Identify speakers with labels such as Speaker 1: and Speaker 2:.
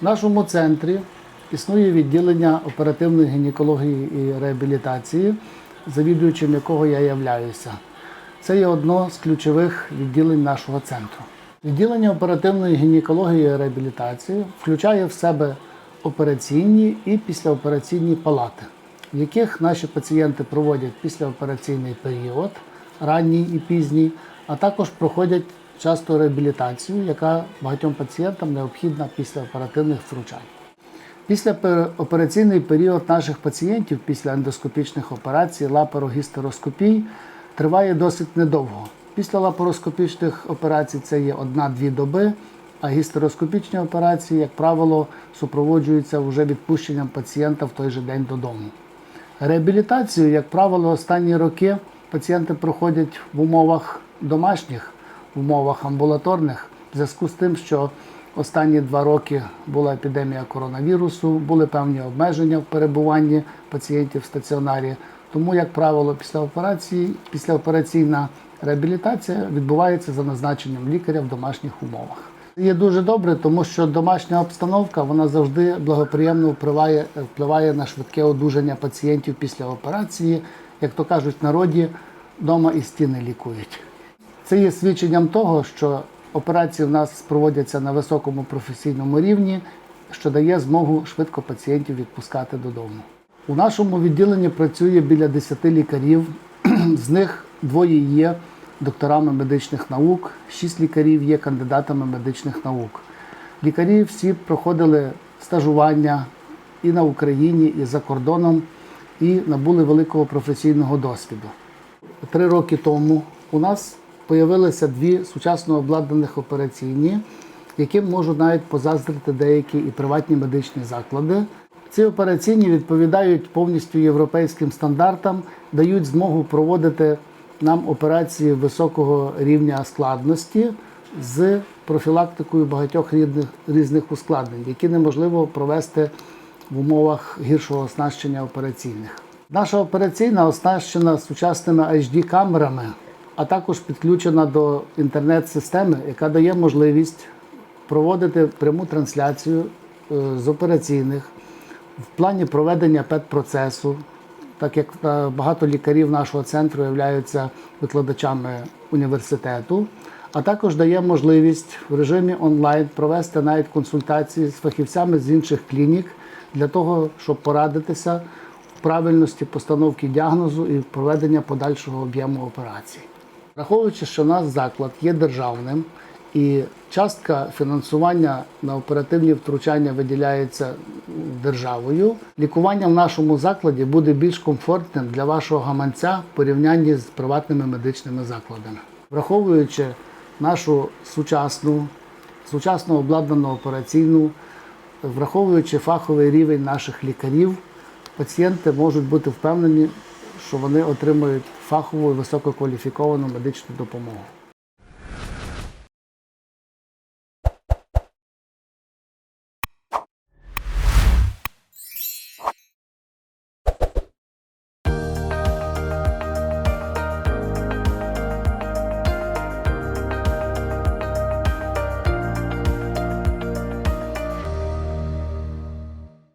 Speaker 1: В нашому центрі існує відділення оперативної гінекології і реабілітації, завідуючим якого я являюся. Це є одно з ключових відділень нашого центру. Відділення оперативної гінекології і реабілітації включає в себе операційні і післяопераційні палати, в яких наші пацієнти проводять післяопераційний період, ранній і пізній, а також проходять часто реабілітацію, яка багатьом пацієнтам необхідна після оперативних втручань. Після операційний період наших пацієнтів після ендоскопічних операцій, лапарогістероскопій триває досить недовго. Після лапароскопічних операцій це є одна-дві доби, а гістероскопічні операції, як правило, супроводжуються вже відпущенням пацієнта в той же день додому. Реабілітацію, як правило, останні роки пацієнти проходять в умовах домашніх, умовах амбулаторних, в зв'язку з тим, що останні два роки була епідемія коронавірусу, були певні обмеження в перебуванні пацієнтів в стаціонарі. Тому, як правило, після операції, післяопераційна реабілітація відбувається за назначенням лікаря в домашніх умовах. Є дуже добре, тому що домашня обстановка вона завжди благоприємно впливає, впливає на швидке одужання пацієнтів після операції. Як то кажуть народі, вдома і стіни лікують. Це є свідченням того, що операції в нас проводяться на високому професійному рівні, що дає змогу швидко пацієнтів відпускати додому. У нашому відділенні працює біля 10 лікарів, з них двоє є докторами медичних наук, 6 лікарів є кандидатами медичних наук. Лікарі всі проходили стажування і на Україні, і за кордоном, і набули великого професійного досвіду. Три роки тому у нас з'явилися дві сучасно обладнаних операційні, яким можуть навіть позаздрити деякі і приватні медичні заклади. Ці операційні відповідають повністю європейським стандартам, дають змогу проводити нам операції високого рівня складності з профілактикою багатьох різних, різних ускладнень, які неможливо провести в умовах гіршого оснащення операційних. Наша операційна оснащена сучасними HD-камерами, а також підключена до інтернет-системи, яка дає можливість проводити пряму трансляцію е, з операційних в плані проведення ПЕТ-процесу, так як е, багато лікарів нашого центру являються викладачами університету, а також дає можливість в режимі онлайн провести навіть консультації з фахівцями з інших клінік для того, щоб порадитися в правильності постановки діагнозу і проведення подальшого об'єму операцій. Враховуючи, що наш заклад є державним і частка фінансування на оперативні втручання виділяється державою, лікування в нашому закладі буде більш комфортним для вашого гаманця в порівнянні з приватними медичними закладами. Враховуючи нашу сучасну, сучасно обладнану операційну, враховуючи фаховий рівень наших лікарів, пацієнти можуть бути впевнені, що вони отримують фахову висококваліфіковану медичну допомогу.